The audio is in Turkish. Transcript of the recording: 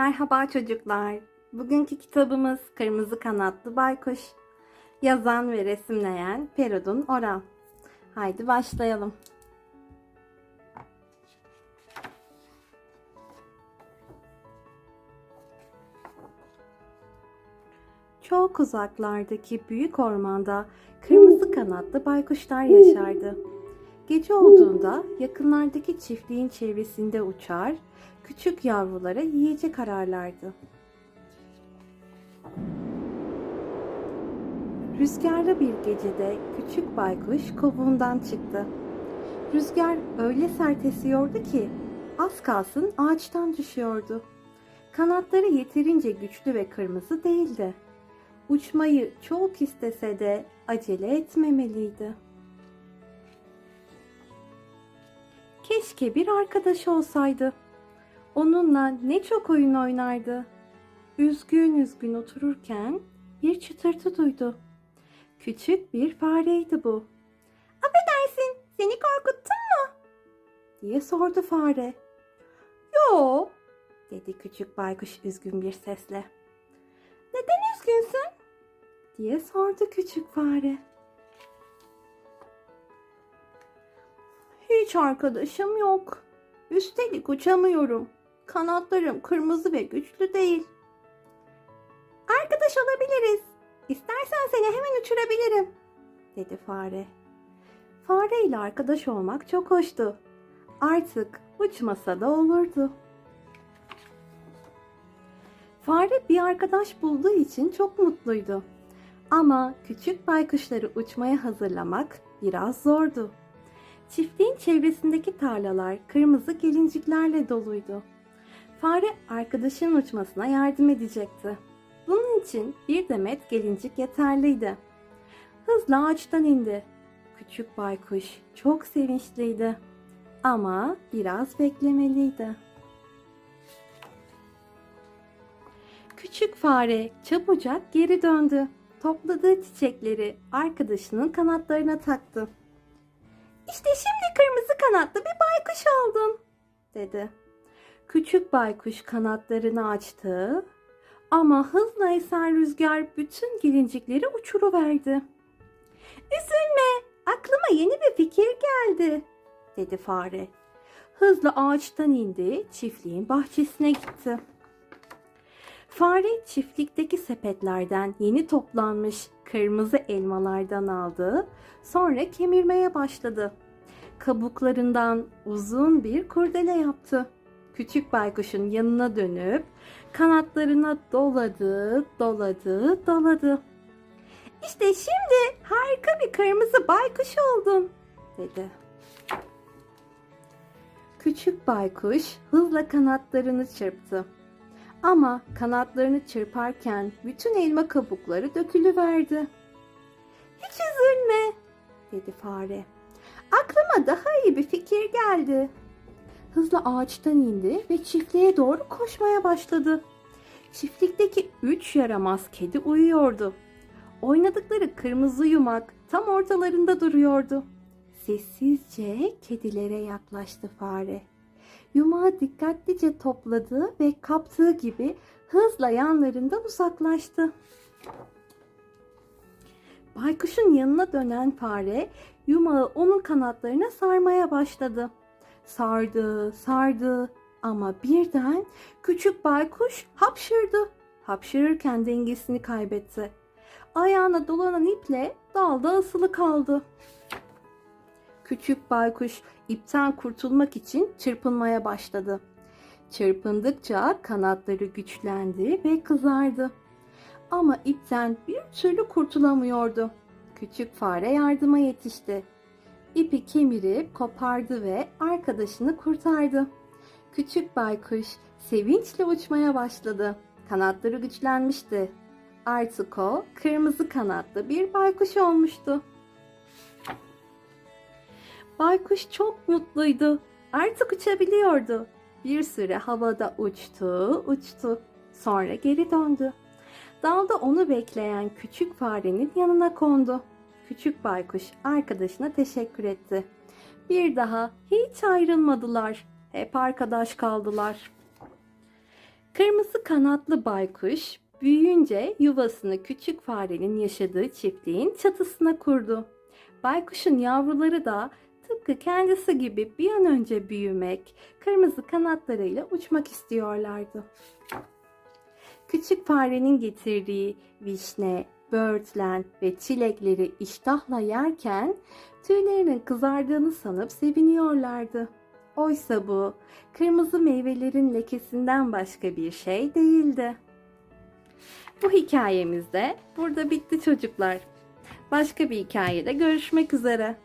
Merhaba çocuklar. Bugünkü kitabımız Kırmızı Kanatlı Baykuş. Yazan ve resimleyen Feridun Oral. Haydi başlayalım. Çok uzaklardaki büyük ormanda kırmızı kanatlı baykuşlar yaşardı. Gece olduğunda yakınlardaki çiftliğin çevresinde uçar, küçük yavrulara yiyecek ararlardı. Rüzgarlı bir gecede küçük baykuş kovuğundan çıktı. Rüzgar öyle sert esiyordu ki az kalsın ağaçtan düşüyordu. Kanatları yeterince güçlü ve kırmızı değildi. Uçmayı çok istese de acele etmemeliydi. Keşke bir arkadaş olsaydı. Onunla ne çok oyun oynardı. Üzgün üzgün otururken bir çıtırtı duydu. Küçük bir fareydi bu. Affedersin, seni korkuttum mu? diye sordu fare. Yo, dedi küçük baykuş üzgün bir sesle. Neden üzgünsün? diye sordu küçük fare. Hiç arkadaşım yok. Üstelik uçamıyorum. Kanatlarım kırmızı ve güçlü değil. Arkadaş olabiliriz. İstersen seni hemen uçurabilirim, dedi fare. Fare ile arkadaş olmak çok hoştu. Artık uçmasa da olurdu. Fare bir arkadaş bulduğu için çok mutluydu. Ama küçük baykuşları uçmaya hazırlamak biraz zordu. Çiftliğin çevresindeki tarlalar kırmızı gelinciklerle doluydu. Fare arkadaşının uçmasına yardım edecekti. Bunun için bir demet gelincik yeterliydi. Hızla ağaçtan indi. Küçük baykuş çok sevinçliydi. Ama biraz beklemeliydi. Küçük fare çabucak geri döndü. Topladığı çiçekleri arkadaşının kanatlarına taktı. Kanatlı bir baykuş oldun, dedi. Küçük baykuş kanatlarını açtı ama hızla esen rüzgar bütün gelincikleri uçuruverdi. Üzülme, aklıma yeni bir fikir geldi, dedi fare. Hızla ağaçtan indi, çiftliğin bahçesine gitti. Fare çiftlikteki sepetlerden yeni toplanmış kırmızı elmalardan aldı, sonra kemirmeye başladı. Kabuklarından uzun bir kurdele yaptı. Küçük baykuşun yanına dönüp kanatlarına doladı, doladı, doladı. İşte şimdi harika bir kırmızı baykuş oldun, dedi. Küçük baykuş hızla kanatlarını çırptı. Ama kanatlarını çırparken bütün elma kabukları dökülüverdi. Hiç üzülme, dedi fare. Aklıma daha iyi bir fikir geldi. Hızla ağaçtan indi ve çiftliğe doğru koşmaya başladı. Çiftlikteki üç yaramaz kedi uyuyordu. Oynadıkları kırmızı yumak tam ortalarında duruyordu. Sessizce kedilere yaklaştı fare. Yumağı dikkatlice topladı ve kaptığı gibi hızla yanlarından uzaklaştı. Baykuşun yanına dönen fare yumağı onun kanatlarına sarmaya başladı. Sardı, sardı ama birden küçük baykuş hapşırdı. Hapşırırken dengesini kaybetti. Ayağına dolanan iple dalda asılı kaldı. Küçük baykuş ipten kurtulmak için çırpınmaya başladı. Çırpındıkça kanatları güçlendi ve kızardı. Ama ipten bir türlü kurtulamıyordu. Küçük fare yardıma yetişti. İpi kemirip kopardı ve arkadaşını kurtardı. Küçük baykuş sevinçle uçmaya başladı. Kanatları güçlenmişti. Artık o kırmızı kanatlı bir baykuş olmuştu. Baykuş çok mutluydu. Artık uçabiliyordu. Bir süre havada uçtu, uçtu. Sonra geri döndü. Dalda onu bekleyen küçük farenin yanına kondu. Küçük baykuş arkadaşına teşekkür etti. Bir daha hiç ayrılmadılar. Hep arkadaş kaldılar. Kırmızı kanatlı baykuş büyüyünce yuvasını küçük farenin yaşadığı çiftliğin çatısına kurdu. Baykuşun yavruları da tıpkı kendisi gibi bir an önce büyümek, kırmızı kanatlarıyla uçmak istiyorlardı. Küçük farenin getirdiği vişne, böğürtlen ve çilekleri iştahla yerken tüylerinin kızardığını sanıp seviniyorlardı. Oysa bu kırmızı meyvelerin lekesinden başka bir şey değildi. Bu hikayemiz de burada bitti çocuklar. Başka bir hikayede görüşmek üzere.